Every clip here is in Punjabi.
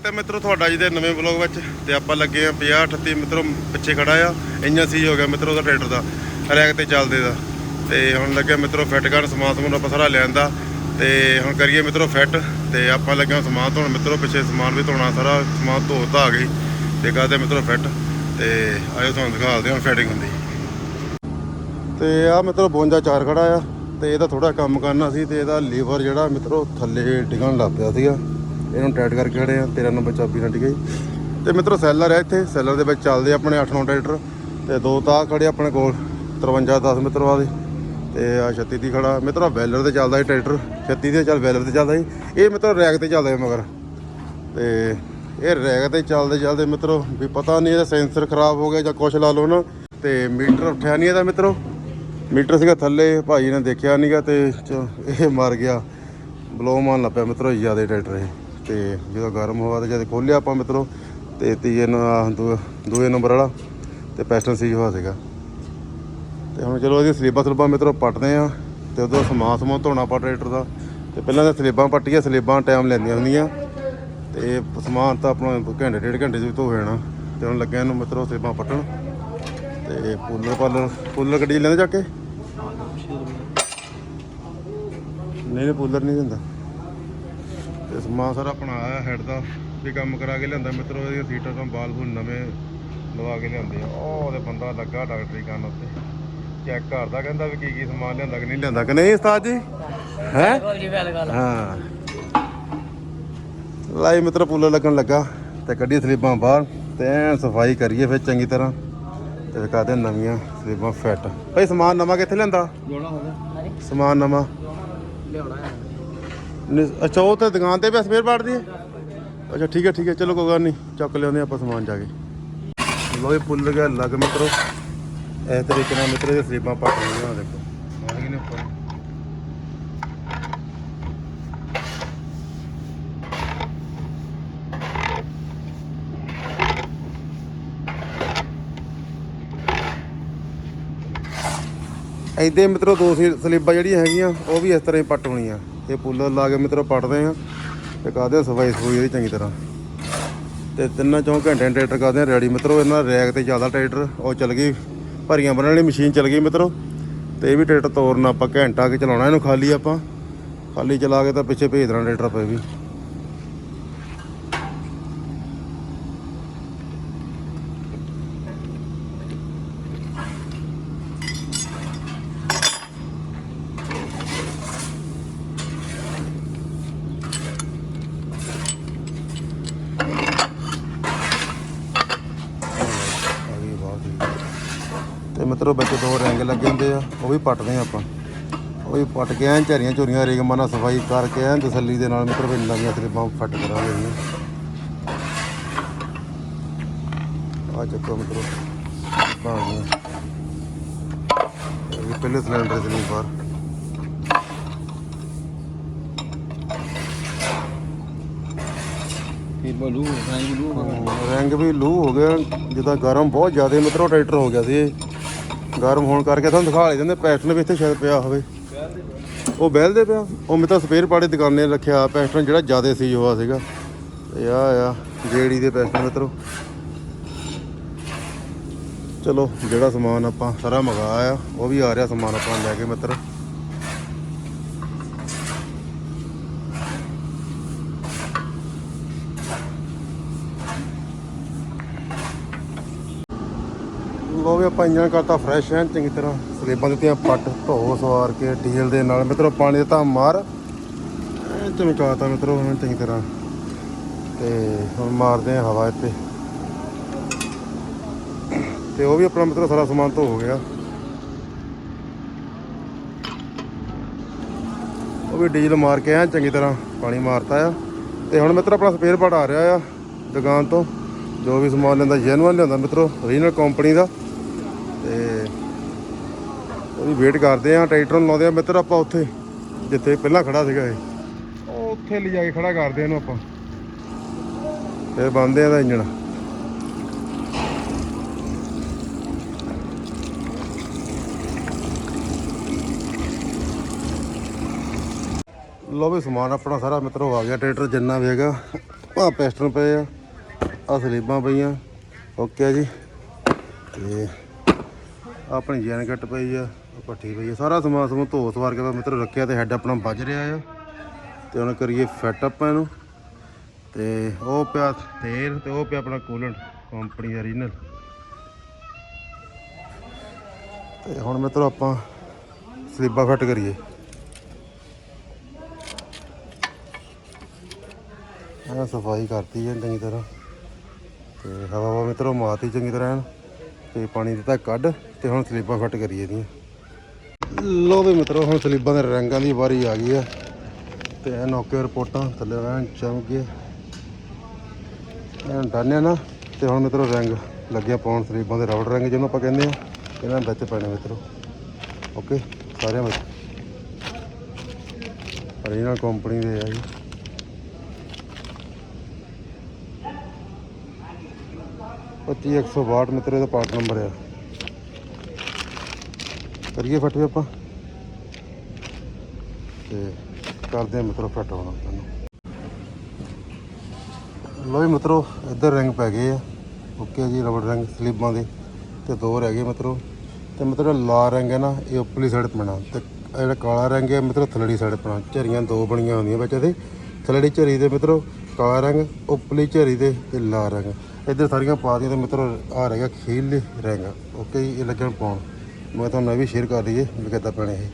ਸਵਾਗਤ ਹੈ ਮਿੱਤਰੋ, ਤੁਹਾਡਾ ਜੀ ਦੇ ਨਵੇਂ ਵਲੌਗ ਵਿੱਚ ਤੇ ਆਪਾਂ ਲੱਗੇ ਆ 50 38 ਮਿੱਤਰੋ, ਪਿੱਛੇ ਖੜਾ ਆ। ਇੰਜਨ ਸੀ ਹੋ ਗਿਆ ਮਿੱਤਰੋ ਦਾ ਟਰੈਕਟਰ ਦਾ ਰੈਕ ਤੇ ਚੱਲਦੇ ਦਾ। ਤੇ ਹੁਣ ਲੱਗਿਆ ਮਿੱਤਰੋ ਫਿੱਟ ਕਰਨ, ਸਮਾਨ ਸਮੂਨ ਆਪਾਂ ਸਾਰਾ ਲਿਆਂਦਾ ਤੇ ਹੁਣ ਕਰੀਏ ਮਿੱਤਰੋ ਫਿੱਟ ਤੇ ਆਪਾਂ ਲੱਗੇ ਸਮਾਨ ਧੋਣ। ਮਿੱਤਰੋ, ਪਿੱਛੇ ਸਮਾਨ ਵੀ ਧੋਣਾ, ਸਾਰਾ ਸਮਾਨ ਧੋ ਧਾ ਗਈ। ਤੇ ਕਰਦੇ ਮਿੱਤਰੋ ਫਿੱਟ ਤੇ ਆਇਓ ਤੁਹਾਨੂੰ ਦਿਖਾਉਂਦੇ ਹਾਂ ਫਿਟਿੰਗ ਹੁੰਦੀ। ਤੇ ਆ ਮਿੱਤਰੋ 52 ਚਾਰ ਖੜਾ ਆ। ਤੇ ਇਹਦਾ ਥੋੜਾ ਕੰਮ ਕਰਨਾ ਸੀ ਤੇ ਇਹਦਾ ਲੀਵਰ ਜਿਹੜਾ ਮਿੱਤਰੋ ਥੱਲੇ ਡਿੱਗਣ ਲੱਗ ਪਿਆ ਸੀਗਾ। ਇਹਨੂੰ ਟਾਈਟ ਕਰਕੇ ਖੜੇ ਆ 13 ਨੰਬਰ ਚਾਬੀ ਨਾਲ ਡਿੱਗਈ ਤੇ ਮਿੱਤਰੋ, ਸੈਲਰ ਹੈ ਇੱਥੇ। ਸੈਲਰ ਦੇ ਵਿੱਚ ਚੱਲਦੇ ਆਪਣੇ 8-9 ਟਰੈਕਟਰ। ਤੇ ਦੋ ਤਾਂ ਖੜੇ ਆਪਣੇ ਕੋਲ 53 10 ਮਿੱਤਰਵਾ ਦੇ। ਤੇ ਆ 36 ਦੀ ਖੜਾ। ਮਿੱਤਰੋ, ਵੈਲਰ ਤੇ ਚੱਲਦਾ ਇਹ ਟਰੈਕਟਰ। 36 ਦੇ ਚੱਲ, ਵੈਲਰ ਤੇ ਚੱਲਦਾ ਜੀ। ਇਹ ਮਿੱਤਰੋ, ਰੈਕ ਤੇ ਚੱਲਦਾ ਮਗਰ। ਤੇ ਇਹ ਰੈਕ ਤੇ ਚੱਲਦੇ ਚੱਲਦੇ ਮਿੱਤਰੋ, ਵੀ ਪਤਾ ਨਹੀਂ ਇਹਦਾ ਸੈਂਸਰ ਖਰਾਬ ਹੋ ਗਿਆ ਜਾਂ ਕੁਛ ਲਾ ਲਓ ਨਾ। ਤੇ ਮੀਟਰ ਉੱਠਿਆ ਨਹੀਂ ਇਹਦਾ ਮਿੱਤਰੋ। ਮੀਟਰ ਸੀਗਾ ਥੱਲੇ, ਭਾਈ ਨੇ ਦੇਖਿਆ ਨਹੀਂਗਾ ਤੇ ਚ- ਇਹ ਮਰ ਗਿਆ। ਬਲੋ ਮਾਰਨ ਲੱਗ ਪਿਆ ਮਿੱਤਰੋ, ਜ਼ਿਆਦਾ ਟਰੈਕਟਰ ਇਹ। ਤੇ ਜਦੋਂ ਗਰਮ ਹੋਇਆ ਤੇ ਜਦ ਖੋਲਿਆ ਆਪਾਂ ਮਿੱਤਰੋ, ਤੇ ਤੀਏ ਦੂ- ਦੂਏ ਨੰਬਰ ਵਾਲਾ, ਤੇ ਪੈਸਟਨ ਸੀਜ਼ ਹੋਇਆ ਸੀਗਾ। ਤੇ ਹੁਣ ਚਲੋ ਇਹਦੀ ਸਲੀਬਾਂ ਸਲੂਬਾਂ ਮਿੱਤਰੋ ਪੱਟਦੇ ਆ ਤੇ ਉਦੋਂ ਸਮਾਨ ਸਮਾਨ ਧੋਣਾ ਪਾ ਟਰੈਕਟਰ ਦਾ। ਤੇ ਪਹਿਲਾਂ ਤਾਂ ਸਲੀਬਾਂ ਪੱਟੀਆਂ, ਸਲੀਬਾਂ ਟਾਈਮ ਲੈਂਦੀਆਂ ਹੁੰਦੀਆਂ। ਤੇ ਸਮਾਨ ਤਾਂ ਆਪਣਾ ਘੰਟੇ, ਡੇਢ ਘੰਟੇ 'ਚ ਵੀ ਧੋ ਜਾਣਾ ਤੇ ਹੁਣ ਲੱਗਿਆ ਇਹਨੂੰ ਮਿੱਤਰੋ ਸਲੀਬਾਂ ਪੱਟਣ। ਤੇ ਪੂਲਰ ਪਾਲਰ ਪੂਲਰ ਗੱਡੀ 'ਚ ਲੈਂਦੇ ਜਾ ਕੇ? ਨਹੀਂ ਪੂਲਰ ਨਹੀਂ ਦਿੰਦਾ। ਤੇ ਸਮਾਨ ਸਾਰਾ ਆਪਣਾ ਆਇਆ ਹੈਡ ਦਾ ਵੀ ਕੰਮ ਕਰਾ ਕੇ ਲਿਆਂਦਾ। ਮਿੱਤਰੋ ਇਹਦੀਆਂ ਸੀਟਾਂ ਤੋਂ ਬਾਲ ਬੂਲ ਨਵੇਂ ਲਵਾ ਕੇ ਲਿਆਂਦੇ ਆ। ਉਹ ਉਹਦੇ ਬੰਦਾ ਲੱਗਾ ਡਾਕਟਰੀ ਕਰਨ ਉੱਤੇ। ਚੈੱਕ ਕਰਦਾ ਕਹਿੰਦਾ ਵੀ ਕੀ ਕੀ ਸਮਾਨ ਲਿਆਂਦਾ ਕਿ ਨਹੀਂ ਲਿਆਂਦਾ। ਕਿ ਨਹੀਂ ਉਸਤਾਦ ਜੀ? ਹੈ? ਹਾਂ। ਲਾਈ ਮਿੱਤਰ ਪੂਲਰ ਲੱਗਣ ਲੱਗਾ ਤੇ ਕੱਢੀ ਸਲੀਬਾਂ ਬਾਹਰ ਤੇ ਐਨ ਸਫ਼ਾਈ ਕਰੀਏ ਫਿਰ ਚੰਗੀ ਤਰ੍ਹਾਂ ਤੇ ਕਰਦੇ ਨਵੀਆਂ ਸਲੀਬਾਂ ਫਿੱਟ ਭਾਈ ਸਮਾਨ ਨਵਾਂ ਕਿੱਥੇ ਗਿਆ ਸਮਾਨ ਨਵਾਂ? ਲਿਆਉਣਾ ਹੈ। ਨਹੀਂ, ਅੱਛਾ ਉਹ ਤੇ ਦੁਕਾਨ ਤੇ ਵੀ ਸਪੇਅਰ ਪਾਰਟ ਦੀ ਹੈ? ਅੱਛਾ ਠੀਕ ਹੈ ਠੀਕ ਹੈ ਚਲੋ ਕੋਈ ਗੱਲ ਨਹੀਂ ਚੱਕ ਲਿਆਉਂਦੇ ਆਪਾਂ ਸਮਾਨ ਜਾ ਕੇ। ਲੋ ਇਹ ਪੁੱਲ ਗਿਆ ਲੱਗ ਮਿੱਤਰੋ। ਇਸ ਤਰੀਕੇ ਨਾਲ ਮਿੱਤਰੋ ਦੇ ਸਲੀਬਾਂ ਪੱਟ ਲਈਆਂ ਆਹ ਦੇਖੋ। ਗਈ ਨੇ ਉੱਪਰ। ਐਦੇ ਮਿੱਤਰੋ ਦੋ ਸੀ- ਸਲੀਬਾਂ ਜਿਹੜੀਆਂ ਹੈਗੀਆਂ ਉਹ ਵੀ ਇਸ ਤਰ੍ਹਾਂ ਹੀ ਪੱਟ ਹੋਣੀਆਂ। ਇਹ ਪੁੱਲਰ ਲਾ ਕੇ ਮਿੱਤਰੋ ਪੱਟਦੇ ਆ ਤੇ ਕਾਹਦੇ ਸਫ਼ਾਈ ਸਫੂਈ ਇਹਦੀ ਚੰਗੀ ਤਰ੍ਹਾਂ। ਤੇ ਤਿੰਨਾਂ ਚੌਂ ਘੰਟੇ ਟਰੈਕਟਰ ਕਰਦੇ ਆ ਰੈਡੀ ਮਿੱਤਰੋ। ਇਹਨਾਂ ਦਾ ਰੈਕ ਤੇ ਜ਼ਿਆਦਾ ਟਰੈਕਟਰ, ਉਹ ਚੱਲ ਗਈ, ਭਰੀਆਂ ਬਣਨ ਵਾਲੀ ਮਸ਼ੀਨ ਚੱਲ ਗਈ ਮਿੱਤਰੋ। ਤੇ ਇਹ ਵੀ ਟਰੈਕਟਰ ਤੋਰਨਾ ਆਪਾਂ, ਘੰਟਾ ਕੇ ਚਲਾਉਣਾ ਇਹਨੂੰ ਖਾਲੀ ਆਪਾਂ। ਖਾਲੀ ਚਲਾ ਕੇ ਤਾਂ ਪਿੱਛੇ ਭੇਜ ਦੇਣਾ ਟਰੈਕਟਰ ਪਏ ਵੀ ਆ ਗਈ ਬਹੁਤ ਹੀ ਤੇ ਮਿੱਤਰੋ ਵਿੱਚ ਦੋ ਰੰਗ ਲੱਗੇ ਹੁੰਦੇ ਆ ਉਹ ਵੀ ਪੱਟਦੇ ਆ ਆਪਾਂ। ਉਹ ਵੀ ਪੱਟ ਕੇ ਐਨ ਝਰੀਆਂ ਝੁਰੀਆਂ ਰੇਗਮਾਂ ਨਾਲ ਸਫ਼ਾਈ ਕਰਕੇ ਐਨ ਤਸੱਲੀ ਦੇ ਨਾਲ ਮਿੱਤਰੋ ਵੀ ਨਵੀਆਂ ਸਲੀਬਾਂ ਫੱਟ ਕਰਾਂਗੇ ਜੀ। ਆ ਚੱਕੋ ਮਿੱਤਰੋ ਆ ਇਹ ਪਹਿਲੇ ਸਿਲੰਡਰ ਚ ਨਹੀਂ ਬਾਹਰ। ਰੰਗ ਵੀ ਲੂ ਹੋ ਗਿਆ ਜਿੱਦਾਂ ਗਰਮ ਬਹੁਤ ਜ਼ਿਆਦਾ ਮਿੱਤਰੋ ਟਰੈਕਟਰ ਹੋ ਗਿਆ ਸੀ। ਗਰਮ ਹੋਣ ਕਰਕੇ ਤੁਹਾਨੂੰ ਦਿਖਾ ਲਈ ਦਿੰਦੇ ਪੈਸਟਨ ਵੀ ਇੱਥੇ ਸ਼ਾਇਦ ਪਿਆ ਹੋਵੇ। ਉਹ ਬਹਿਲਦੇ ਪਿਆ। ਉਹ ਮੈਂ ਤਾਂ ਸਪੇਅਰ ਪਾੜੇ ਦੁਕਾਨੇ ਰੱਖਿਆ ਪੈਸਟਨ ਜਿਹੜਾ ਜ਼ਿਆਦਾ ਸੀ ਹੋਆ ਸੀਗਾ। ਇਹ ਆ ਆ, ਜੇੜੀ ਦੇ ਪੈਸਟਨ ਮਿੱਤਰੋ। ਚਲੋ, ਜਿਹੜਾ ਸਮਾਨ ਆਪਾਂ ਸਾਰਾ ਮੰਗਾਇਆ ਉਹ ਵੀ ਆ ਰਿਹਾ ਸਮਾਨ ਆਪਾਂ ਲੈ ਕੇ ਮਿੱਤਰ। ਲੋ ਵੀ ਆਪਾਂ ਇੰਜਨ ਕਰਤਾ ਫਰੈਸ਼ ਐਨ ਚੰਗੀ ਤਰ੍ਹਾਂ। ਸਲੇਬਾਂ ਦਿੱਤੀਆਂ ਪੱਟ, ਧੋ, ਸਵਾਰ ਕੇ ਡੀਜ਼ਲ ਦੇ ਨਾਲ। ਮਿੱਤਰੋ, ਪਾਣੀ ਦਿੱਤਾ ਮਾਰ। ਐਨ ਚਮਕਾਤਾ ਮਿੱਤਰੋ, ਹੁਣ ਚੰਗੀ ਤਰ੍ਹਾਂ। ਤੇ ਹੁਣ ਮਾਰਦੇ ਆ ਹਵਾ ਇੱਥੇ। ਤੇ ਉਹ ਵੀ ਆਪਣਾ ਮਿੱਤਰੋ, ਸਾਰਾ ਸਮਾਨ ਧੋ ਗਿਆ। ਉਹ ਵੀ ਡੀਜ਼ਲ ਮਾਰ ਕੇ ਐਨ ਚੰਗੀ ਤਰ੍ਹਾਂ ਪਾਣੀ ਮਾਰਤਾ ਆ। ਤੇ ਹੁਣ ਮਿੱਤਰ, ਆਪਣਾ ਸਪੇਅਰ ਪਾਰਟ ਆ ਰਿਹਾ ਆ, ਦੁਕਾਨ ਤੋਂ। ਜੋ ਵੀ ਸਮਾਨ ਲੈਂਦਾ ਜੈਨੂਅਨ ਲਿਆਂਦਾ ਮਿੱਤਰੋ ਓਰੀਜਨਲ ਕੰਪਨੀ ਦਾ। ਤੇ ਉਹਦੀ ਵੇਟ ਕਰਦੇ ਆ, ਟਰੈਕਟਰ ਨੂੰ ਲਾਉਂਦੇ ਆ। ਮਿੱਤਰ, ਆਪਾਂ ਉੱਥੇ, ਜਿੱਥੇ ਪਹਿਲਾਂ ਖੜਾ ਸੀਗਾ ਇਹ, ਉਹ ਉੱਥੇ ਲਿਜਾ ਕੇ ਖੜਾ ਕਰਦੇ ਇਹਨੂੰ ਆਪਾਂ। ਫਿਰ ਬੰਦੇ ਆ ਦਾ ਇੰਜਣ। ਲੋ ਵੀ ਸਮਾਨ ਆਪਣਾ ਸਾਰਾ ਮਿੱਤਰੋ ਆ ਗਿਆ। ਟਰੈਕਟਰ ਜਿੰਨਾ ਵੀ ਹੈਗਾ ਆ ਪੈਸਟਨ ਪਏ ਆ। ਆ ਸਲੀਬਾਂ ਪਈਆਂ, ਓਕੇ ਆ ਜੀ। ਤੇ ਆਪਣੀ ਜੈਨਕਟ ਪਈ ਆ, ਆਹ ਪੱਠੀ ਪਈ ਆ। ਸਾਰਾ ਸਮਾਨ ਸਮੂਹ ਧੋ ਸਵਾਰ ਕੇ ਮਿੱਤਰ ਰੱਖਿਆ ਤੇ ਹੈੱਡ ਆਪਣਾ ਵੱਜ ਰਿਹਾ ਆ। ਤੇ ਹੁਣ ਕਰੀਏ ਫਿੱਟ ਆਪਾਂ ਇਹਨੂੰ। ਤੇ ਉਹ ਪਿਆ ਤੇਲ ਤੇ ਉਹ ਪਿਆ ਆਪਣਾ ਕੂਲੈਂਟ ਕੰਪਨੀ ਦਾ ਰੀਨਲ ਤੇ ਹੁਣ ਮਿੱਤਰੋ ਆਪਾਂ ਸਲੀਬਾਂ ਫਿੱਟ ਕਰੀਏ। ਆ ਸਫ਼ਾਈ ਕਰਤੀ ਹੈ ਚੰਗੀ ਤਰ੍ਹਾਂ। ਤੇ ਹਵਾ ਵਾ ਮਿੱਤਰੋ ਮਾਤੀ ਚੰਗੀ ਤਰ੍ਹਾਂ ਐਨ। ਤੇ ਪਾਣੀ ਦਿੱਤਾ ਕੱਢ, ਤੇ ਹੁਣ ਸਲੀਬਾਂ ਫਿੱਟ ਕਰੀਏ ਦੀਆਂ ਲੋ ਵੀ ਮਿੱਤਰੋ, ਹੁਣ ਸਲੀਬਾਂ ਦੇ ਰੰਗਾਂ ਦੀ ਵਾਰੀ ਆ ਗਈ ਆ, ਤੇ ਇਹ ਨੌਕੇ ਰਿਪੋਰਟਾਂ ਥੱਲੇ ਐਨ ਚਮਕ ਗਏ। ਐਨ ਡਾਨਿਆ ਨਾ, ਤੇ ਹੁਣ ਮਿੱਤਰੋ ਰੰਗ ਲੱਗਿਆ ਪਾਉਣ ਸਲੀਬਾਂ ਦੇ ਰਬੜ ਰੰਗ ਜਿਹਨੂੰ ਆਪਾਂ ਕਹਿੰਦੇ ਆ, ਇਹਨਾਂ ਵਿੱਚ ਪੈਣੇ ਮਿੱਤਰੋ। ਓਕੇ, ਸਾਰਿਆਂ ਵਿੱਚ। original ਕੰਪਨੀ ਦੇ ਆ ਜੀ। ਪੱਚੀ 162 ਮਿੱਤਰ, ਇਹਦਾ ਪਾਰਟ ਨੰਬਰ ਆ। ਕਰੀਏ ਫਟ ਵੀ ਆਪਾਂ? ਤੇ ਕਰਦੇ ਆ ਮਿੱਤਰੋ ਫਟ ਹੋਣਾ ਤੁਹਾਨੂੰ। ਲੋ ਵੀ ਮਿੱਤਰੋ, ਇੱਧਰ ਰੰਗ ਪੈ ਗਏ ਆ। ਓਕੇ ਜੀ, ਰਬੜ ਰੰਗ ਸਲੀਬਾਂ ਦੇ ਤੇ ਦੋ ਰਹਿ ਗਏ ਮਿੱਤਰੋ। ਤੇ ਮਿੱਤਰੋ ਲਾ ਰੰਗ ਹੈ ਨਾ, ਇਹ ਉੱਪਰਲੀ ਸਾਈਡ ਪੈਣਾ। ਤੇ ਜਿਹੜਾ ਕਾਲਾ ਰੰਗ ਹੈ, ਮਿੱਤਰੋ, ਥੱਲੜੀ ਸਾਈਡ ਪੈਣਾ। ਝਰੀਆਂ ਦੋ ਬਣੀਆਂ ਹੁੰਦੀਆਂ ਵਿੱਚ ਇਹਦੇ। ਥੱਲੜੀ ਝਰੀ ਦੇ ਮਿੱਤਰੋ, ਕਾਲਾ ਰੰਗ, ਉੱਪਰਲੀ ਝਰੀ ਦੇ ਤੇ ਲਾ ਰੰਗ। ਇੱਧਰ ਸਾਰੀਆਂ ਪਾ ਦੀਆਂ ਤੇ ਮਿੱਤਰੋ ਆ ਰਹਿ ਗਿਆ, ਖੀਲੇ ਰੰਗ ਓਕੇ ਜੀ ਇਹ ਲੱਗਣ ਪਾਉਣ। ਮੈਂ ਤੁਹਾਨੂੰ ਇਹ ਵੀ ਸ਼ੇਅਰ ਕਰ ਲਈਏ ਵੀ ਕਿੱਦਾਂ ਪੈਣੇ ਇਹ।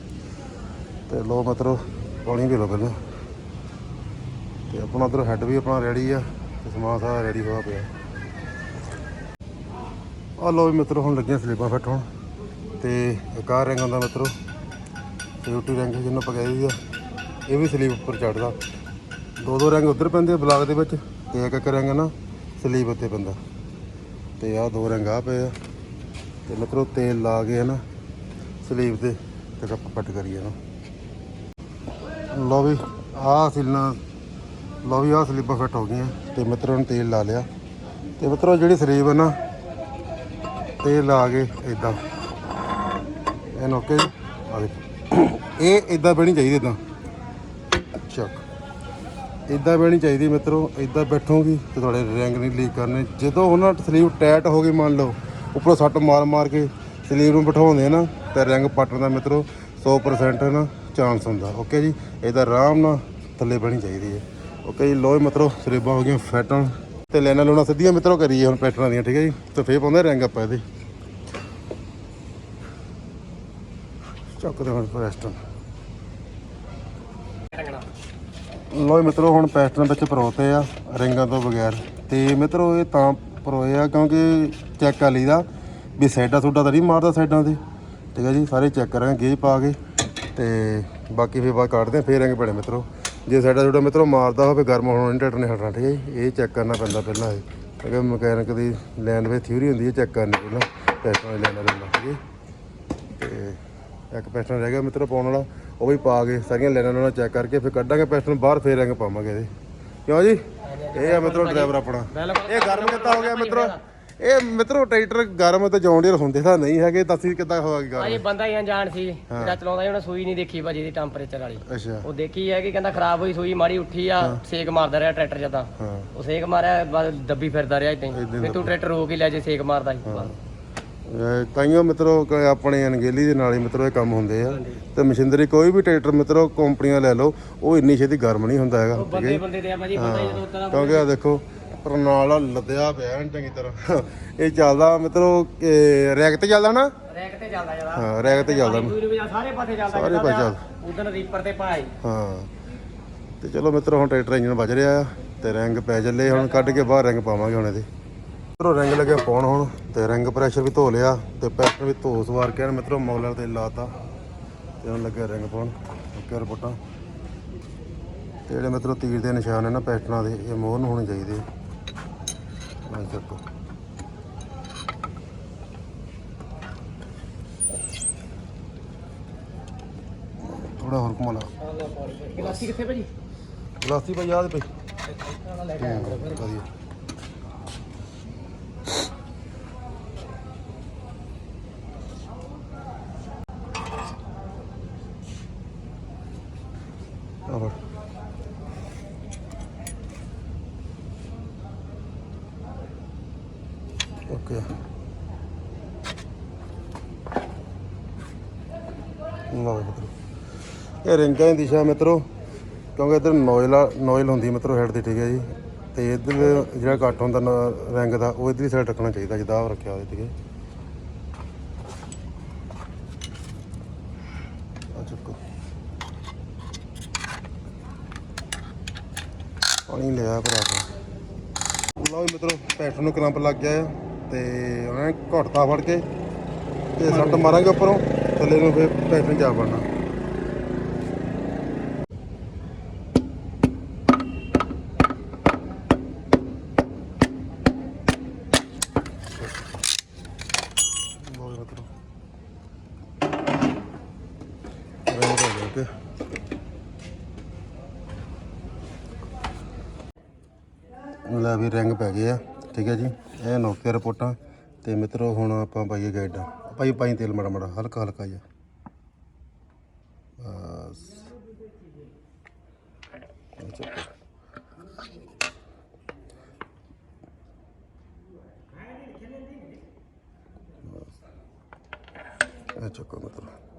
ਤੇ ਲੋ ਮਿੱਤਰੋ ਪਾਣੀ ਵੀ ਲੋ ਪਹਿਲਾਂ। ਤੇ ਆਪਣਾ ਉਧਰ ਹੈੱਡ ਵੀ ਆਪਣਾ ਰੈਡੀ ਆ ਤੇ ਸਮਾਨ ਸਾਰਾ ਰੈਡੀ ਹੋਇਆ ਪਿਆ। ਆ ਲੋ ਵੀ ਮਿੱਤਰੋ ਹੁਣ ਲੱਗੀਆਂ ਸਲੀਪਾਂ ਫਿੱਟ ਹੋਣ। ਤੇ ਇੱਕ ਆਹ ਰੰਗ ਆਉਂਦਾ ਮਿੱਤਰੋ ਸਿਕਿਉਰਟੀ ਰੰਗ ਜਿਹਨੂੰ ਪਕਾਈ ਕਹਿੰਦੇ ਆ ਇਹ ਵੀ ਸਲੀਪ ਉੱਪਰ ਚੜਦਾ ਦੋ ਦੋ ਰੰਗ ਉੱਧਰ ਪੈਂਦੇ ਆ ਬਲਾਕ ਦੇ ਵਿੱਚ ਤੇ ਇੱਕ ਇੱਕ ਰੰਗ ਨਾ। ਸਲੀਬ ਉੱਤੇ ਬੰਦਾ। ਤੇ ਆਹ ਦੋ ਰੰਗ ਆ ਪਏ ਆ। ਤੇ ਮਿੱਤਰੋ, ਤੇਲ ਲਾ ਕੇ ਨਾ ਸਲੀਬ ਤੇ ਤੇ ਆਪਾਂ ਪੱਟ ਕਰੀਏ ਨਾ ਲਓ ਵੀ, ਆਹ ਸਿਲਣਾ, ਲਓ ਵੀ ਆਹ ਸਲੀਬਾਂ ਫਿੱਟ ਹੋ ਗਈਆਂ। ਤੇ ਮਿੱਤਰੋ ਨੇ ਤੇਲ ਲਾ ਲਿਆ। ਤੇ ਮਿੱਤਰੋ, ਜਿਹੜੀ ਸਲੀਬ ਹੈ ਨਾ, ਤੇਲ ਲਾ ਕੇ ਇਦਾਂ ਇਹ ਓਕੇ ਜੀ। ਆ ਇਹ ਇਦਾਂ ਬਣੀ ਚਾਹੀਦੀ ਇਦਾਂ ਇਦਾਂ ਬਹਿਣੀ ਚਾਹੀਦੀ ਮਿੱਤਰੋ ਇਦਾਂ ਬੈਠੋਗੀ ਤੇ ਤੁਹਾਡੇ ਰੰਗ ਨਹੀਂ ਲੀਕ ਕਰਨੇ। ਜਦੋਂ ਉਹਨਾਂ ਸਲੀਵ ਟਾਈਟ ਹੋ ਗਈ, ਮੰਨ ਲਓ, ਉੱਪਰੋਂ ਸੱਟ ਮਾਰ ਮਾਰ ਕੇ ਸਲੀਵ ਨੂੰ ਬਿਠਾਉਂਦੇ ਆ ਨਾ, ਤੇ ਰੰਗ ਪੱਟਣ ਦਾ ਮਿੱਤਰੋ 100% ਨਾ ਚਾਂਸ ਹੁੰਦਾ ਓਕੇ ਜੀ? ਇਹਦਾ ਆਰਾਮ ਨਾਲ ਥੱਲੇ ਬਹਿਣੀ ਚਾਹੀਦੀ ਹੈ। ਓਕੇ ਜੀ ਲੋ ਮਿੱਤਰੋ ਸਲੀਬਾਂ ਹੋ ਗਈਆਂ ਫੈਟਣ ਤੇ ਲੈਣਾ ਲੂਣਾ ਸਿੱਧੀਆਂ ਮਿੱਤਰੋ ਕਰੀਏ ਹੁਣ ਪੈਟਰਾਂ ਦੀਆਂ, ਠੀਕ ਹੈ ਜੀ? ਤੇ ਫੇਰ ਪਾਉਂਦੇ ਰੰਗ ਆਪਾਂ ਇਹਦੇ। ਚੱਕਦੇ ਹੁਣ ਪੈਸਟਨ ਲੋ ਮਿੱਤਰੋ, ਹੁਣ ਪੈਸਟਨ ਵਿੱਚ ਪਰੋਤੇ ਆ, ਰਿੰਗਾਂ ਤੋਂ ਬਗੈਰ। ਤੇ ਮਿੱਤਰੋ, ਇਹ ਤਾਂ ਪਰੋਏ ਆ, ਕਿਉਂਕਿ ਚੈੱਕ ਕਰ ਲਈਦਾ, ਵੀ ਸਾਈਡਾਂ ਸੁੱਡਾ ਤਾਂ ਨਹੀਂ ਮਾਰਦਾ ਸਾਈਡਾਂ ਤੇ। ਠੀਕ ਹੈ ਜੀ, ਸਾਰੇ ਚੈੱਕ ਕਰਾਂਗੇ, ਗੇਜ ਪਾ ਕੇ। ਤੇ ਬਾਕੀ ਫਿਰ ਬਾਅਦ ਕੱਢਦੇ ਆ, ਫੇਰ ਰੰਗ ਪੈਣੇ ਮਿੱਤਰੋ। ਜੇ ਸਾਈਡਾਂ ਸੁੱਡਾ ਮਿੱਤਰੋ ਮਾਰਦਾ ਹੋਵੇ, ਗਰਮ ਹੋਣਾ ਨਹੀਂ ਟੱਟਣੇ ਹਟਣਾ, ਠੀਕ ਹੈ ਜੀ। ਇਹ ਚੈੱਕ ਕਰਨਾ ਪੈਂਦਾ ਪਹਿਲਾਂ ਇਹ। ਕਿਉਂਕਿ ਮਕੈਨਿਕ ਦੀ ਲੈਣ ਵਿੱਚ ਥਿਊਰੀ ਹੁੰਦੀ ਹੈ ਚੈੱਕ ਕਰਨੀ ਪਹਿਲਾਂ, ਪੈਸਟਨ ਲੈਣਾ ਪੈਂਦਾ ਠੀਕ ਹੈ ਜੀ। ਤੇ ਇੱਕ ਪੈਸਟਨ ਰਹਿ ਗਿਆ ਮਿੱਤਰੋ ਪਾਉਣ ਵਾਲਾ। ਉਹ ਵੀ ਪਾ ਕੇ ਸਾਰੀਆਂ ਲਾਈਨਾਂ ਨਾਲ ਚੈੱਕ ਕਰਕੇ ਫਿਰ ਕੱਢਾਂਗੇ ਪੈਸਟਨ ਬਾਹਰ ਫੇਰ ਰੰਗ ਪਾਵਾਂਗੇ ਇਹਦੇ। ਕਿਉਂ ਜੀ? ਇਹ ਆ ਮਿੱਤਰੋ ਡਰਾਈਵਰ ਆਪਣਾ। ਇਹ ਗਰਮ ਕਿੱਦਾਂ ਹੋ ਗਿਆ ਮਿੱਤਰੋ। ਇਹ ਮਿੱਤਰੋ ਟਰੈਕਟਰ ਗਰਮ ਤੇ ਜੌਂਡੀਅਰ ਹੁੰਦੇ ਤਾਂ ਨਹੀਂ ਹੈਗੇ ਦੱਸੀ ਕਿੱਦਾਂ ਹੋ ਭਾਜੀ ਗਰਮ ਬੰਦਾ ਹੀ ਅਣਜਾਣ ਸੀ ਜਿਹੜਾ ਚਲਾਉਂਦਾ ਸੀ ਉਹਨੇ ਸੂਈ ਨਹੀਂ ਦੇਖੀ ਭਾਜੀ ਦੀ ਟੈਂਪਰੇਚਰ ਵਾਲੀ। ਅੱਛਾ। ਉਹ ਦੇਖੀ ਹੈ ਕਿ ਕਹਿੰਦਾ ਖਰਾਬ ਹੋਈ ਸੂਈ ਮਾੜੀ ਉੱਠੀ ਆ ਸੇਕ ਮਾਰਦਾ ਰਿਹਾ ਟਰੈਕਟਰ ਜਦਾਂ। ਉਹ ਸੇਕ ਮਾਰਿਆ ਦੱਬੀ ਫਿਰਦਾ ਰਿਹਾ ਇਦਾਂ ਫਿਰ ਤੂੰ ਟਰੈਕਟਰ ਰੋਕ ਹੀ ਲੈ ਜੇ ਸੇਕ ਮਾਰਦਾ ਸੀ। ਇਹ ਤਾਈਓ ਮਿੱਤਰੋ ਕ- ਆਪਣੇ ਅਣਗੇਲੀ ਦੇ ਨਾਲ ਹੀ ਮਿੱਤਰੋ ਇਹ ਕੰਮ ਹੁੰਦੇ ਆ। ਤੇ ਮਸ਼ੀਨਰੀ ਕੋਈ ਵੀ ਟਰੈਕਟਰ ਮਿੱਤਰੋ ਕੰਪਨੀਆਂ ਲੈ ਲਓ ਉਹ ਇੰਨੀ ਛੇਤੀ ਗਰਮ ਨਹੀਂ ਹੁੰਦਾ ਹੈਗਾ ਉਹ ਬੰਦੇ ਬੰਦੇ ਤੇ ਆ ਭਾਜੀ ਬੰਦਾ ਹੀ ਜਦੋਂ ਕਿਉਂਕਿ ਆ ਦੇਖੋ ਪਰਨਾਲਾ ਲੱਦਿਆ ਪਿਆ ਐਨ ਚੰਗੀ ਤਰ੍ਹਾਂ। ਇਹ ਚੱਲਦਾ ਮਿੱਤਰੋ ਇਹ ਰੈਕ ਤੇ ਚੱਲਦਾ ਨਾ? ਰੈਕ ਤੇ ਚੱਲਦਾ ਜਦਾ ਹਾਂ ਰੈਕ ਤੇ ਚੱਲਦਾ। ਦੂਰ ਵੀ ਸਾਰੇ ਪਾਸੇ ਚੱਲਦਾ ਸਾਰੇ ਪਾਸੇ ਚੱਲਦਾ। ਉਦੋਂ ਰੀਪਰ ਤੇ ਹਾਂ। ਤੇ ਚਲੋ ਮਿੱਤਰੋ ਹੁਣ ਟਰੈਕਟਰ ਇੰਜਨ ਵੱਜ ਰਿਹਾ ਆ ਤੇ ਰੰਗ ਪੈ ਚੱਲੇ ਹੁਣ ਕੱਢ ਕੇ ਬਾਹਰ ਰੰਗ ਪਾਵਾਂਗੇ ਹੁਣ ਇਹਦੇ। ਮਿੱਤਰੋ ਰੰਗ ਲੱਗਿਆ ਪਾਉਣ ਹੁਣ ਤੇ ਰੰਗ ਪ੍ਰੈਸ਼ਰ ਵੀ ਧੋ ਲਿਆ ਤੇ ਪੈਟਰ ਵੀ ਧੋ ਸਵਾਰ ਕੇ ਮਿੱਤਰੋ ਮੌਲਰ ਤੇ ਲਾਤਾ ਤੇ ਹੁਣ ਲੱਗਿਆ ਰੰਗ ਪਾਉਣ। ਓਕੇ ਰਿਪੋਰਟਾਂ। ਤੇ ਜਿਹੜੇ ਮਿੱਤਰੋ ਤੀਰ ਦੇ ਨਿਸ਼ਾਨ ਨੇ ਨਾ ਪੈਟਰਾਂ ਦੇ ਇਹ ਮੋਹਰ ਨੂੰ ਹੋਣੇ ਚਾਹੀਦੇ ਆ। ਥੋੜਾ ਹੋਰ ਘੁਮਾ ਲਾ। ਗਲਾਸੀ ਕਿੱਥੇ ਭਾਜੀ? ਗਲਾਸੀ ਪਈ ਯਾਦ ਪਈ। ਹੂੰ, ਵਧੀਆ ਆ ਫੜ। ਓਕੇ ਲਓ ਮਿੱਤਰੋ। ਇਹ ਰਿੰਗਾਂ ਦੀ ਦਿਸ਼ਾ ਮਿੱਤਰੋ, ਕਿਉਂਕਿ ਇਧਰ ਨੋਇਲ ਨੋਇਲ ਹੁੰਦੀ ਮਿੱਤਰੋ ਹੈਡ ਦੀ, ਠੀਕ ਹੈ ਜੀ। ਤੇ ਇਧਰ ਜਿਹੜਾ ਕੱਟ ਹੁੰਦਾ ਨ- ਰਿੰਗ ਦਾ, ਉਹ ਇਧਰਲੀ ਸਾਈਡ ਰੱਖਣਾ ਚਾਹੀਦਾ, ਜਿੱਦਾਂ ਆਹ ਰੱਖਿਆ ਹੋਇਆ, ਠੀਕ ਹੈ ਆ ਚੱਕੋ। ਪਾਣੀ ਲਿਆ ਭਰਾ ਕੇ ਲਓ ਮਿੱਤਰੋ ਪੈਟਰਨ ਨੂੰ ਕਲੰਪ ਲੱਗ ਗਿਆ ਆ, ਤੇ ਉਹਨੇ ਘਟਤਾ ਫੜ ਕੇ, ਤੇ ਸੱਟ ਮਾਰਾਂਗੇ ਉੱਪਰੋਂ। ਥੱਲੇ ਨੂੰ ਫਿਰ ਪੈਟਰਨ ਜਾ ਪੜਨਾ ਲੈ ਵੀ ਰਿੰਗ ਪੈ ਗਏ ਆ, ਠੀਕ ਹੈ ਜੀ। ਇਹ ਨੋਕੀਆ ਰਿਪੋਰਟਾਂ ਤੇ ਮਿੱਤਰੋ, ਹੁਣ ਆਪਾਂ ਪਾਈਏ ਗਾਈਡਾਂ। ਪਾਈ ਪਾਈ ਤੇਲ ਮੜਾ ਮੜਾ ਹਲਕਾ ਹਲਕਾ ਜਿਹਾ ਬਸ ਇਹ ਚੱਕੋ। ਬਸ।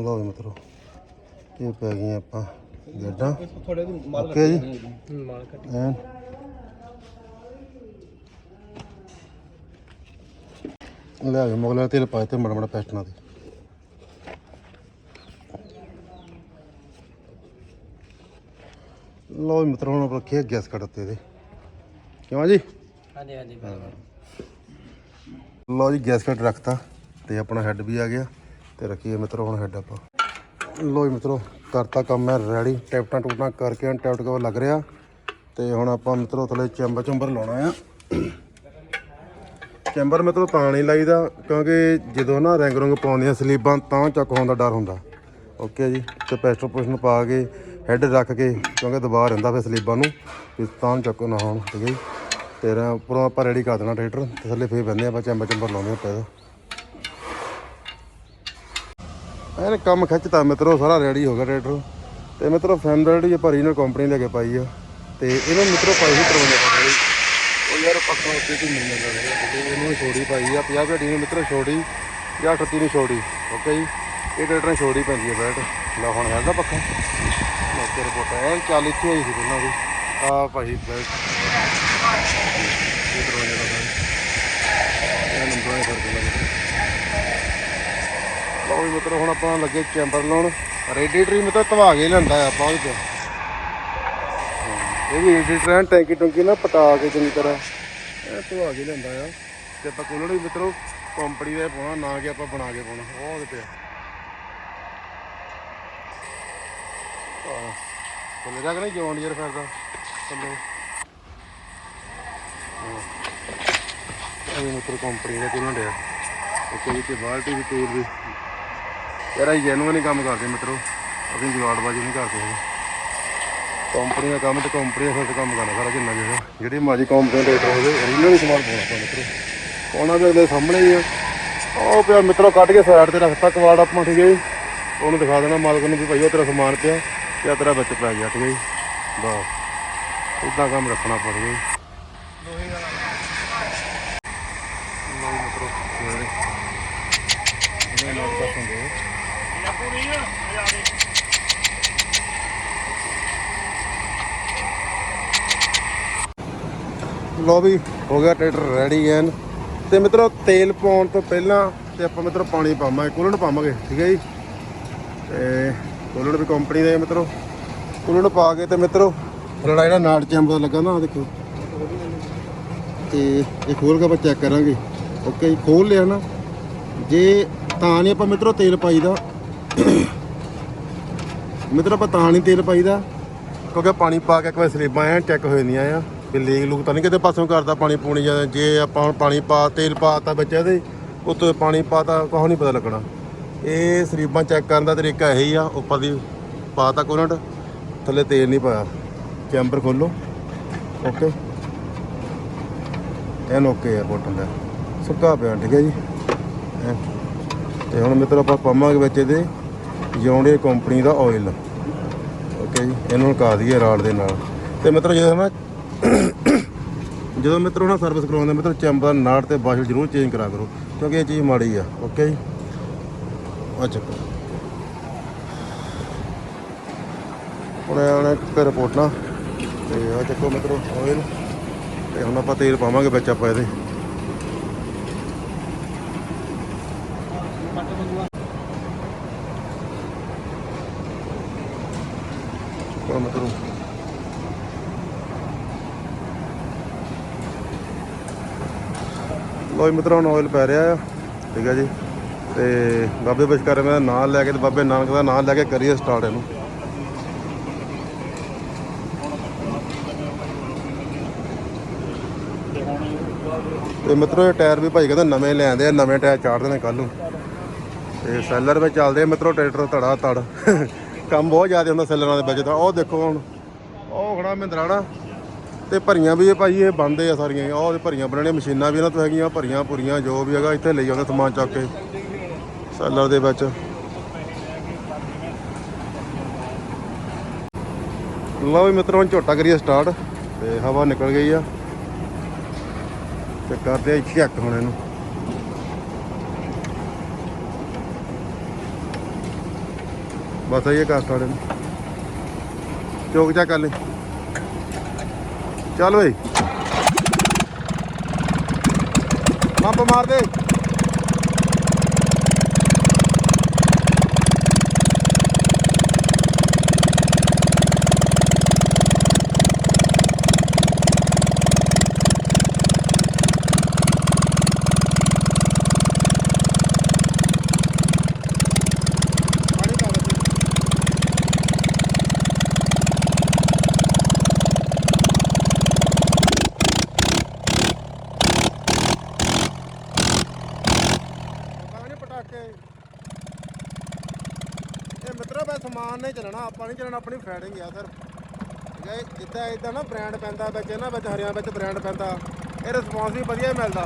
ਲਓ ਜੀ ਮਿੱਤਰੋ ਇਹ ਪੈ ਗਈਆਂ ਆਪਾਂ ਗਾਈਡਾਂ ਥੋੜੇ ਮਾਲ ਜੀ। ਮਾਲ ਕੱਟ। ਐਨ। ਲੈ ਆ ਮੁਗਲਾ ਤੇਲ ਪਾਏ ਤੇ ਮੜਾ ਮੜਾ ਪੈਸਟਣਾ ਦੇ। ਲਓ ਜੀ ਮਿੱਤਰੋ ਹੁਣ ਆਪਾਂ ਰੱਖਿਆ ਗੈਸ ਕੱਟ ਤੇ ਕਿਉਂ ਜੀ? ਹਾਂਜੀ ਹਾਂਜੀ ਲਓ ਜੀ ਗੈਸ ਕੱਟ ਰੱਖਤਾ ਤੇ ਆਪਣਾ ਹੈੱਡ ਵੀ ਆ ਗਿਆ। ਤੇ ਰੱਖੀਏ ਮਿੱਤਰੋ ਹੁਣ ਹੈੱਡ ਆਪਾਂ ਲੋ ਜੀ ਮਿੱਤਰੋ, ਕਰਤਾ ਕੰਮ ਮੈਂ ਰੈਡੀ ਟੈਪਟਾਂ ਟੂਟਾਂ ਕਰਕੇ ਹੁਣ ਟੈਪਟ ਕਵਰ ਲੱਗ ਰਿਹਾ। ਤੇ ਹੁਣ ਆਪਾਂ ਮਿੱਤਰੋ ਥੱਲੇ ਚੈਂਬਰ ਚੰਬਰ ਲਾਉਣਾ ਆ। ਚੈਂਬਰ ਮਿੱਤਰੋ ਤਾਂ ਨਹੀਂ ਲਾਈਦਾ, ਕਿਉਂਕਿ ਜਦੋਂ ਨਾ ਰੰਗ ਰੰਗ ਪਾਉਂਦੀਆਂ ਸਲੀਬਾਂ, ਤਾਂ ਚੱਕ ਹੋਣ ਦਾ ਡਰ ਹੁੰਦਾ। ਓਕੇ ਜੀ, ਤੇ ਪੈਸਟਰ ਪੁਸ਼ਨ ਪਾ ਕੇ ਹੈੱਡ ਰੱਖ ਕੇ, ਕਿਉਂਕਿ ਦਬਾਅ ਰਹਿੰਦਾ ਫਿਰ ਸਲੀਬਾਂ ਨੂੰ, ਵੀ ਤਾਂ ਚੱਕ ਨਾ ਹੋਣ, ਠੀਕ ਹੈ ਜੀ। ਤੇ ਉੱਪਰੋਂ ਆਪਾਂ ਰੈਡੀ ਕਰ ਦੇਣਾ ਟਰੈਕਟਰ ਤੇ ਥੱਲੇ ਫੇਰ ਬੰਦੇ ਆਪਾਂ ਚੈਂਬਰ ਚੰਬਰ ਲਾਉਂਦੇ ਆਪਾਂ ਇਹਦਾ। ਇਹਨੇ ਕੰਮ ਖਿੱਚਤਾ ਮਿੱਤਰੋ, ਸਾਰਾ ਰੈਡੀ ਹੋ ਗਿਆ ਟਰੈਕਟਰ ਤੇ ਮਿੱਤਰੋ ਫੈਨ ਰੈਡੀ ਆਪਾਂ ਰੀਨਲ ਕੰਪਨੀ ਲੈ ਕੇ ਪਾਈ ਆ। ਤੇ ਇਹਨੂੰ ਮਿੱਤਰੋ ਪਾਈ ਸੀ 53 ਵਾਲੀ ਉਹ ਯਾਰ ਪੱਕਾ ਉੱਤੇ ਤੋਂ ਮਿਲ ਜਾਂਦਾ ਰਿਹਾ ਇਹਨੂੰ ਛੋੜੀ ਪਾਈ ਆ। 50 ਘੜੀ ਨੂੰ ਮਿੱਤਰੋ ਛੋੜੀ ਜਾਂ 38 ਨੂੰ ਛੋੜੀ ਓਕੇ ਜੀ? ਇਹ ਟਰੈਕਟਰ ਨੂੰ ਛੋੜੀ ਪੈਂਦੀ ਹੈ ਬੈਟ ਲੈ ਹੁਣ ਹੈਗਾ ਪੱਕਾ। ਮੌਕੇ ਰਿਪੋਰਟ ਐ ਚੱਲ ਇੱਥੇ ਹੋਈ ਸੀ ਪਹਿਲਾਂ ਵੀ। ਆ ਭਾਈ ਬੈਟ ਇਹ ਦਰਵਾਜ਼ਾ ਦਾ ਇਹ ਨੰਬਰ ਹੈ ਕਰਕੇ ਲੱਗਦਾ ਲਓ ਵੀ ਮਿੱਤਰੋ, ਹੁਣ ਆਪਾਂ ਲੱਗੇ ਚੈਂਬਰ ਲਾਉਣ। ਰੇਡੀਏਟਰ ਮਿੱਤਰ, ਧਵਾ ਕੇ ਲੈਂਦਾ ਆ ਆਪਾਂ ਉਹਦੇ ਤੇ। ਇਹ ਵੀ ਰੇਡੀਏਟਰ ਐਨ ਟੈਂਕੀ ਟੁੰਕੀ ਨਾ ਪਟਾ ਕੇ ਚੰਗੀ ਤਰ੍ਹਾਂ, ਇਹ ਧਵਾ ਕੇ ਲੈਂਦਾ ਆ। ਤੇ ਆਪਾਂ ਕੋਲੜ ਵੀ ਮਿੱਤਰੋ ਕੰਪਨੀ ਦਾ ਹੀ ਪਾਉਣਾ, ਨਾ ਕਿ ਆਪਾਂ ਬਣਾ ਕੇ ਪਾਉਣਾ, ਉਹ ਉਹਦੇ ਤੇ ਆ। ਥੱਲੇ ਜਾ ਕੇ ਨਹੀਂ ਜੌਨ ਡੀਅਰ ਫਿਰਦਾ, ਥੱਲੇ। ਇਹ ਮਿੱਤਰ ਕੰਪਨੀ ਦਾ ਕੋਲੜ ਆ ਇੱਕ ਵੀ ਤੇ ਬਾਲਟੀ ਵੀ ਤੇਲ ਵੀ ਯਾਰ ਅਸੀਂ ਜੈਨੂਅਨ ਹੀ ਕੰਮ ਕਰਦੇ ਮਿੱਤਰੋ। ਅਸੀਂ ਜਵਾੜਬਾਜੀ ਨਹੀਂ ਕਰਦੇ ਹੈਗੇ। ਕੰਪਨੀ ਦਾ ਕੰਮ ਤੇ ਕੰਪਨੀ ਦਾ ਫਿਰ ਕੰਮ ਕਰਨਾ ਸਾਰਾ ਜਿੰਨਾ ਜਿਹੜਾ ਜਿਹੜੀ ਮਾਜੀ ਕੰਪਨੀ ਦੇ ਰੇਟ ਹੋਵੇ ਰੀਨਲ ਹੀ ਸਮਾਨ ਪਾਉਣਾ ਆਪਾਂ ਮਿੱਤਰੋ। ਪਾਉਣਾ ਵੀ ਅਗਲੇ ਸਾਹਮਣੇ ਹੀ ਆ। ਉਹ ਪਿਆ ਮਿੱਤਰੋ ਕੱਢ ਕੇ ਸਾਈਡ ਤੇ ਰੱਖਤਾ ਕਵਾੜ ਆਪਾਂ ਠੀਕ ਹੈ ਜੀ। ਉਹਨੂੰ ਦਿਖਾ ਦੇਣਾ ਮਾਲਕ ਨੂੰ ਵੀ ਭਾਈ ਉਹ ਤੇਰਾ ਸਮਾਨ ਪਿਆ ਜਾਂ ਤੇਰਾ ਵਿੱਚ ਪੈ ਗਿਆ, ਠੀਕ ਹੈ ਜੀ। ਬਸ। ਇਦਾਂ ਕੰਮ ਰੱਖਣਾ ਪੜ ਜੀ ਲਓ ਜੀ ਮਿੱਤਰੋ ਸਵੇਰੇ ਇਹਨੇ ਲੋਕ ਤਾਂ ਹੁੰਦੇ ਲੋ ਵੀ, ਹੋ ਗਿਆ ਟਰੈਕਟਰ ਰੈਡੀ ਐਨ ਤੇ ਮਿੱਤਰੋ, ਤੇਲ ਪਾਉਣ ਤੋਂ ਪਹਿਲਾਂ ਤੇ ਆਪਾਂ ਮਿੱਤਰੋ ਪਾਣੀ ਪਾਵਾਂਗੇ ਕੂਲੈਂਟ ਪਾਵਾਂਗੇ, ਠੀਕ ਹੈ ਜੀ? ਤੇ ਕੂਲੈਂਟ ਵੀ ਕੰਪਨੀ ਦਾ ਹੈ ਮਿੱਤਰੋ। ਕੂਲੈਂਟ ਪਾ ਕੇ ਤੇ ਮਿੱਤਰੋ, ਜਿਹੜਾ ਜਿਹੜਾ ਨਾਟ ਚੈਂਬਰ ਲੱਗਾ ਨਾ ਦੇਖੋ। ਤੇ ਇਹ ਖੋਲ ਕੇ ਆਪਾਂ ਚੈੱਕ ਕਰਾਂਗੇ। ਓਕੇ ਜੀ, ਖੋਲ ਲਿਆ ਨਾ। ਜੇ ਤਾਂ ਨਹੀਂ ਆਪਾਂ ਮਿੱਤਰੋ ਤੇਲ ਪਾਈਦਾ। ਮਿੱਤਰੋ ਆਪਾਂ ਤਾਂ ਨਹੀਂ ਤੇਲ ਪਾਈਦਾ। ਕਿਉਂਕਿ ਪਾਣੀ ਪਾ ਕੇ ਇੱਕ ਵਾਰ ਸਲੀਬਾਂ ਐ ਚੈੱਕ ਹੋ ਜਾਂਦੀਆਂ ਆ। ਵੀ ਲੀਕ ਲੂਕ ਤਾਂ ਨਹੀਂ ਕਿਤੇ ਪਾਸੋਂ ਕਰਦਾ ਪਾਣੀ ਪੂਣੀ ਜਾਂ ਜੇ ਆਪਾਂ ਹੁਣ ਪਾਣੀ ਪਾ, ਤੇਲ ਪਾਤਾ ਵਿੱਚ ਇਹਦੇ ਉੱਤੋਂ ਪਾਣੀ ਪਾਤਾ ਕੁਛ ਨਹੀਂ ਪਤਾ ਲੱਗਣਾ। ਇਹ ਸਰੀਬਾਂ ਚੈੱਕ ਕਰਨ ਦਾ ਤਰੀਕਾ ਇਹੀ ਆ, ਉੱਪਰ ਦੀ ਪਾਤਾ ਕੋਲੰਟ ਥੱਲੇ ਤੇਲ ਨਹੀਂ ਪਾਇਆ। ਚੈਂਬਰ ਖੋਲੋ ਓਕੇ ਐਨ ਓਕੇ ਆ ਬੋਟਨ ਦਾ। ਸੁੱਕਾ ਪਿਆ, ਠੀਕ ਹੈ ਜੀ। ਹੈਂ। ਤੇ ਹੁਣ ਮਿੱਤਰੋ ਆਪਾਂ ਪਾਵਾਂਗੇ ਵਿੱਚ ਇਹਦੇ ਜੌਂਡੇ ਕੰਪਨੀ ਦਾ ਆਇਲ ਓਕੇ ਜੀ, ਇਹਨੂੰ ਲਗਾ ਦਈਏ ਰਾਡ ਦੇ ਨਾਲ। ਤੇ ਮਿੱਤਰੋ ਜਦੋਂ ਨਾ ਜਦੋਂ ਮਿੱਤਰੋ ਨਾ ਸਰਵਿਸ ਕਰਵਾਉਂਦੇ ਮਿੱਤਰੋ ਚੈਂਬਰ ਨਾਟ ਤੇ ਬਾਸ਼ਲ ਜ਼ਰੂਰ ਚੇਂਜ ਕਰਾ ਕਰੋ, ਕਿਉਂਕਿ ਇਹ ਚੀਜ਼ ਮਾੜੀ ਆ ਓਕੇ ਜੀ ਅੱਛਾ ਚੱਕੋ। ਹੁਣ ਆਣੇ ਕਰ ਰਿਪੋਰਟਾਂ ਤੇ ਆ ਚੱਕੋ ਮਿੱਤਰੋ ਆਇਲ ਤੇ ਹੁਣ ਆਪਾਂ ਤੇਲ ਪਾਵਾਂਗੇ ਵਿੱਚ ਆਪਾਂ ਇਹਦੇ। ਚਲੋ ਮਿੱਤਰੋ। ਲੋ ਜੀ ਹੁਣ ਆਇਲ ਪੈ ਰਿਹਾ ਆ। ਠੀਕ ਹੈ ਜੀ। ਤੇ ਬਾਬੇ ਬਸ਼ਕਰ ਮੈਂ ਨਾਮ ਲੈ ਕੇ ਤੇ ਬਾਬੇ ਨਾਨਕ ਦਾ ਨਾਂ ਲੈ ਕੇ ਕਰੀਏ ਸਟਾਰਟ ਇਹਨੂੰ। ਤੇ ਮਿੱਤਰੋ, ਇਹ ਟਾਇਰ ਵੀ ਭਾਈ ਕਹਿੰਦਾ ਨਵੇਂ ਲਿਆਂਦੇ ਆ, ਨਵੇਂ ਟਾਇਰ ਚਾੜ ਨੇ ਕੱਲ ਨੂੰ। ਤੇ ਸੈਲਰ ਵਿੱਚ ਚੱਲਦੇ ਆ ਮਿੱਤਰੋ, ਟਰੈਕਟਰ ਧੜਾ ਧੜ ਕੰਮ ਬਹੁਤ ਜ਼ਿਆਦਾ ਹੁੰਦਾ ਸੈਲਰਾਂ ਦੇ ਵਿੱਚ ਤਾਂ ਉਹ ਦੇਖੋ ਹੁਣ। ਉਹ ਖੜਾ ਮਹਿੰਦਰਾਣਾ ਤੇ ਭਰੀਆਂ ਵੀ ਇਹ ਭਾਈ ਇਹ ਬੰਦੇ ਆ ਸਾਰੀਆਂ ਹੀ। ਉਹ ਭਰੀਆਂ ਬਣਾਉਣੀਆਂ ਮਸ਼ੀਨਾਂ ਵੀ ਇਹਨਾਂ ਤੋਂ ਹੈਗੀਆਂ, ਭਰੀਆਂ ਪੁਰੀਆਂ ਜੋ ਵੀ ਹੈਗਾ ਇੱਥੇ ਲਈ ਆਉਂਦੇ ਸਮਾਨ ਚੱਕ ਕੇ, ਸੈਲਰ ਦੇ ਵਿੱਚ। ਲਓ ਵੀ ਮਿੱਤਰੋ ਝੋਟਾ ਕਰੀਏ ਸਟਾਰਟ ਤੇ ਹਵਾ ਨਿਕਲ ਗਈ ਆ। ਤੇ ਕਰਦੇ ਆ ਚੈੱਕ ਹੁਣ ਇਹਨੂੰ। ਬਸ ਇਹ ਕਰ ਸਟਾਰਟ ਇਹਨੂੰ ਚੌਕ ਚਾ ਕਰ ਲੈ ਚੱਲ ਓਏ। ਪੰਪ ਮਾਰ ਦੇ ਪਾਣੀ ਪਾ ਦੇ ਪਾਣੀ ਪਟਾਕੇ ਇਹ ਮਿੱਤਰੋ ਬਸ ਨਹੀਂ ਚੱਲਣਾ, ਆਪਾਂ ਨਹੀਂ ਚੱਲਣਾ, ਆਪਣੀ ਫੈਡਿੰਗ ਆ ਸਰ ਠੀਕ ਹੈ ਜਿੱਦਾਂ ਇਦਾਂ ਨਾ ਬ੍ਰਾਂਡ ਪੈਂਦਾ ਵਿੱਚ, ਇਹਨਾਂ ਵਿੱਚ, ਹਰਿਆਂ ਵਿੱਚ ਬ੍ਰਾਂਡ ਪੈਂਦਾ। ਇਹ ਰਿਸਪੌਂਸ ਵੀ ਵਧੀਆ ਮਿਲਦਾ।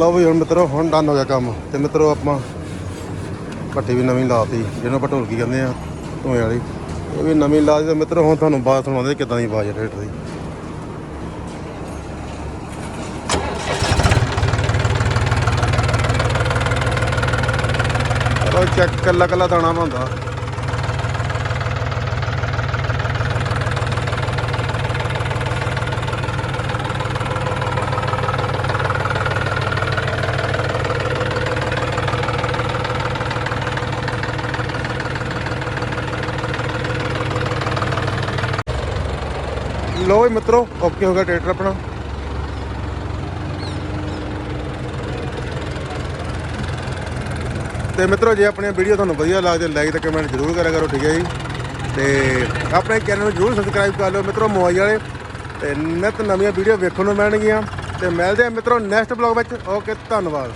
ਲਓ ਵੀ ਹੁਣ ਮਿੱਤਰੋ, ਹੁਣ ਡਨ ਹੋ ਗਿਆ ਕੰਮ। ਤੇ ਮਿੱਤਰੋ ਆਪਾਂ ਭੱਟੀ ਵੀ ਨਵੀਂ ਲਾਤੀ, ਜਿਹਨੂੰ ਆਪਾਂ ਢੋਲਕੀ ਕਹਿੰਦੇ ਆ, ਧੂਏ ਵਾਲੀ। ਇਹ ਵੀ ਨਵੀਂ ਲਾਤੀ ਤੇ ਮਿੱਤਰੋ, ਹੁਣ ਤੁਹਾਨੂੰ ਬਾਤ ਸੁਣਾਉਂਦੇ ਕਿਦਾਂ ਦੀ ਆਵਾਜ਼ ਰੇਟ ਦੀ। ਚੈੱਕ ਕੱਲਾ ਕੱਲਾ ਦਾਣਾ ਪਾਉਂਦਾ ਲੋ ਵੀ ਮਿੱਤਰੋ, ਓਕੇ ਹੋ ਗਿਆ ਟਰੈਕਟਰ ਆਪਣਾ। ਤੇ ਮਿੱਤਰੋ, ਜੇ ਆਪਣੀ ਵੀਡੀਓ ਤੁਹਾਨੂੰ ਵਧੀਆ ਲੱਗਦੀ ਲਾਈਕ ਤੇ ਕਮੈਂਟ ਜ਼ਰੂਰ ਕਰਿਆ ਕਰੋ, ਠੀਕ ਹੈ ਜੀ? ਤੇ ਆਪਣੇ ਚੈਨਲ ਨੂੰ ਜ਼ਰੂਰ ਸਬਸਕ੍ਰਾਈਬ ਕਰ ਲਿਓ ਮਿੱਤਰੋ, ਮੋਬਾਈਲ ਵਾਲੇ। ਤੇ ਨਿਤ ਨਵੀਆਂ ਵੀਡੀਓ ਵੇਖਣ ਨੂੰ ਮਿਲਣਗੀਆਂ। ਤੇ ਮਿਲਦੇ ਆ ਮਿੱਤਰੋ ਨੈਕਸਟ ਬਲੌਗ ਵਿੱਚ। ਓਕੇ, ਧੰਨਵਾਦ।